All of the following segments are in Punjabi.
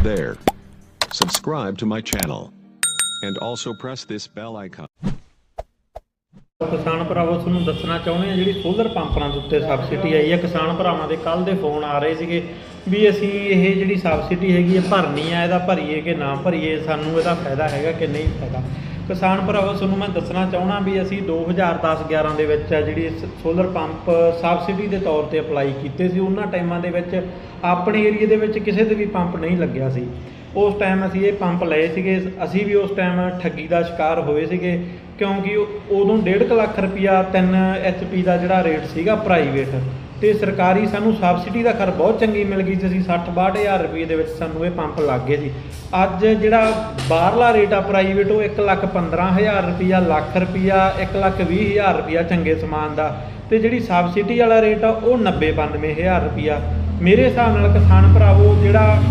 Hey there. Subscribe to my channel. And also press this bell icon. ਕਿਸਾਨ ਭਰਾਵੋ, ਤੁਹਾਨੂੰ ਦੱਸਣਾ ਚਾਹੁੰਦੇ ਆ ਜਿਹੜੀ ਸੋਲਰ ਪੰਪਾਂ ਦੇ ਉੱਤੇ ਸਬਸਿਡੀ ਆਈ ਹੈ ਕਿਸਾਨ ਭਰਾਵਾਂ ਦੇ ਕੱਲ ਦੇ ਫੋਨ ਆ ਰਹੇ ਸੀਗੇ ਵੀ ਅਸੀਂ ਇਹ ਜਿਹੜੀ ਸਬਸਿਡੀ ਹੈਗੀ ਹੈ ਭਰਨੀ ਆ, ਇਹਦਾ ਭਰੀਏ ਕਿ ਨਾ ਭਰੀਏ, ਸਾਨੂੰ ਇਹਦਾ ਫਾਇਦਾ ਹੈਗਾ ਕਿ ਨਹੀਂ ਫਾਇਦਾ ਕਿਸਾਨ ਭਰਾਵੋ, ਤੁਹਾਨੂੰ ਮੈਂ ਦੱਸਣਾ ਚਾਹਣਾ ਵੀ ਅਸੀਂ 2010-11 ਦੇ ਵਿੱਚ ਆ ਜਿਹੜੀ ਸੋਲਰ ਪੰਪ ਸਬਸਿਡੀ ਦੇ ਤੌਰ ਤੇ ਅਪਲਾਈ ਕੀਤੇ ਸੀ, ਉਹਨਾਂ ਟਾਈਮਾਂ ਦੇ ਵਿੱਚ ਆਪਣੇ ਏਰੀਆ ਦੇ ਵਿੱਚ ਕਿਸੇ ਦੇ ਵੀ ਪੰਪ ਨਹੀਂ ਲੱਗਿਆ ਸੀ। ਉਸ ਟਾਈਮ ਅਸੀਂ ਇਹ ਪੰਪ ਲਏ ਸੀਗੇ, ਅਸੀਂ ਵੀ ਉਸ ਟਾਈਮ ਠੱਗੀ ਦਾ ਸ਼ਿਕਾਰ ਹੋਏ ਸੀਗੇ, ਕਿਉਂਕਿ ਉਹ- ਉਦੋਂ 1.5 ਲੱਖ ਰੁਪਿਆ 3 ਐਚਪੀ ਦਾ ਜਿਹੜਾ ਰੇਟ ਸੀਗਾ ਪ੍ਰਾਈਵੇਟ ਤੇ ਸਰਕਾਰੀ ਸਾਨੂੰ ਸਬਸਿਡੀ ਦਾ ਖਰ ਬਹੁਤ ਚੰਗੀ ਮਿਲ ਗਈ ਸੀ। ਅਸੀਂ 60 62000 ਰੁਪਏ ਦੇ ਵਿੱਚ ਸਾਨੂੰ ਇਹ ਪੰਪ ਲੱਗ ਗਏ ਸੀ। ਅੱਜ ਜਿਹੜਾ ਬਾਹਰਲਾ ਰੇਟ ਆ ਪ੍ਰਾਈਵੇਟ ਉਹ 1 ਲੱਖ 15000 ਰੁਪਿਆ ਲੱਖ ਰੁਪਿਆ 1 ਲੱਖ 20000 ਰੁਪਿਆ ਚੰਗੇ ਸਮਾਨ ਦਾ। ਤੇ ਜਿਹੜੀ ਸਬਸਿਡੀ ਵਾਲਾ ਰੇਟ ਆ, ਉਹ 90 92000 ਰੁਪਿਆ ਮੇਰੇ ਹਿਸਾਬ ਨਾਲ ਕਿਸਾਨ ਭਰਾਵੋ, ਜਿਹੜਾ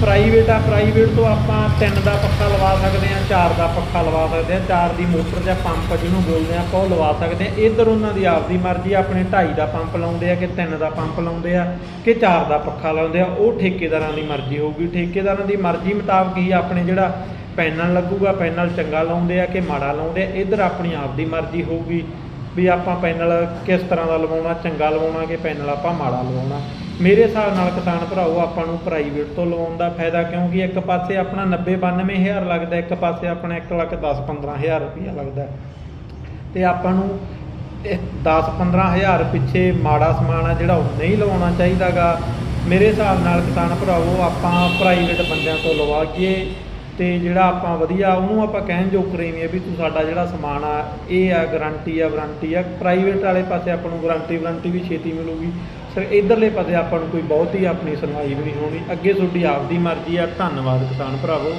ਪ੍ਰਾਈਵੇਟ ਆ ਪ੍ਰਾਈਵੇਟ ਤੋਂ ਆਪਾਂ ਤਿੰਨ ਦਾ ਪੱਖਾ ਲਵਾ ਸਕਦੇ ਆ ਚਾਰ ਦਾ ਪੱਖਾ ਲਵਾ ਸਕਦੇ ਆ ਚਾਰ ਦੀ ਮੋਟਰ ਜਾਂ ਪੰਪ ਜਿਹਨੂੰ ਬੋਲਦੇ ਆ ਆਪਾਂ, ਉਹ ਲਵਾ ਸਕਦੇ ਆ ਇਧਰ ਉਹਨਾਂ ਦੀ ਆਪਦੀ ਮਰਜ਼ੀ ਆਪਣੇ 2.5 ਦਾ ਪੰਪ ਲਾਉਂਦੇ ਆ ਕਿ ਤਿੰਨ ਦਾ ਪੰਪ ਲਾਉਂਦੇ ਆ ਕਿ ਚਾਰ ਦਾ ਪੱਖਾ ਲਾਉਂਦੇ ਆ, ਉਹ ਠੇਕੇਦਾਰਾਂ ਦੀ ਮਰਜ਼ੀ ਹੋਊਗੀ। ਠੇਕੇਦਾਰਾਂ ਦੀ ਮਰਜ਼ੀ ਮੁਤਾਬਕ ਹੀ ਆਪਣੇ ਜਿਹੜਾ ਪੈਨਲ ਲੱਗੂਗਾ, ਪੈਨਲ ਚੰਗਾ ਲਾਉਂਦੇ ਆ ਕਿ ਮਾੜਾ ਲਾਉਂਦੇ ਆ, ਇਧਰ ਆਪਣੀ ਆਪਦੀ ਮਰਜ਼ੀ ਹੋਊਗੀ। ਵੀ ਆਪਾਂ ਪੈਨਲ ਕਿਸ ਤਰ੍ਹਾਂ ਦਾ ਲਵਾਉਣਾ, ਚੰਗਾ ਲਵਾਉਣਾ ਕਿ ਪੈਨਲ ਆਪਾਂ ਮਾੜਾ ਲਵਾਉਣਾ। ਮੇਰੇ ਹਿਸਾਬ ਨਾਲ ਕਿਸਾਨ ਭਰਾਓ, ਆਪਾਂ ਨੂੰ ਪ੍ਰਾਈਵੇਟ ਤੋਂ ਲਵਾਉਣ ਦਾ ਫਾਇਦਾ ਕਿਉਂਕਿ ਇੱਕ ਪਾਸੇ ਆਪਣਾ 90 92000 ਲੱਗਦਾ, ਇੱਕ ਪਾਸੇ ਆਪਣਾ 1 ਲੱਖ 10 15000 ਰੁਪਇਆ ਲੱਗਦਾ। ਤੇ ਆਪਾਂ ਨੂੰ 10 15000 ਪਿੱਛੇ ਮਾੜਾ ਸਮਾਨ ਆ ਜਿਹੜਾ ਉਹ ਨਹੀਂ ਲਵਾਉਣਾ ਚਾਹੀਦਾਗਾ। ਮੇਰੇ ਹਿਸਾਬ ਨਾਲ ਕਿਸਾਨ ਭਰਾਓ, ਆਪਾਂ ਪ੍ਰਾਈਵੇਟ ਬੰਦਿਆਂ ਤੋਂ ਲਵਾਈਏ। ਤੇ ਜਿਹੜਾ ਆਪਾਂ ਵਧੀਆ ਉਹਨੂੰ ਆਪਾਂ ਕਹਿਣ ਜੋ ਕਰੇਵੀਏ ਵੀ ਤੂੰ ਸਾਡਾ ਜਿਹੜਾ ਸਮਾਨ ਆ, ਇਹ ਆ ਗਾਰੰਟੀ ਆ ਵਾਰੰਟੀ ਆ। ਪ੍ਰਾਈਵੇਟ ਵਾਲੇ ਪਾਸੇ ਆਪਾਂ ਨੂੰ ਗਾਰੰਟੀ ਵਾਰੰਟੀ ਵੀ ਛੇਤੀ ਮਿਲੂਗੀ। ਸਰ ਇਧਰਲੇ ਪਾਸੇ ਆਪਾਂ ਨੂੰ ਕੋਈ ਬਹੁਤੀ ਆਪਣੀ ਸੁਣਵਾਈ ਵੀ ਨਹੀਂ ਹੋਣੀ। ਅੱਗੇ ਤੁਹਾਡੀ ਆਪਦੀ ਮਰਜ਼ੀ ਆ। ਧੰਨਵਾਦ ਕਿਸਾਨ ਭਰਾਵੋ।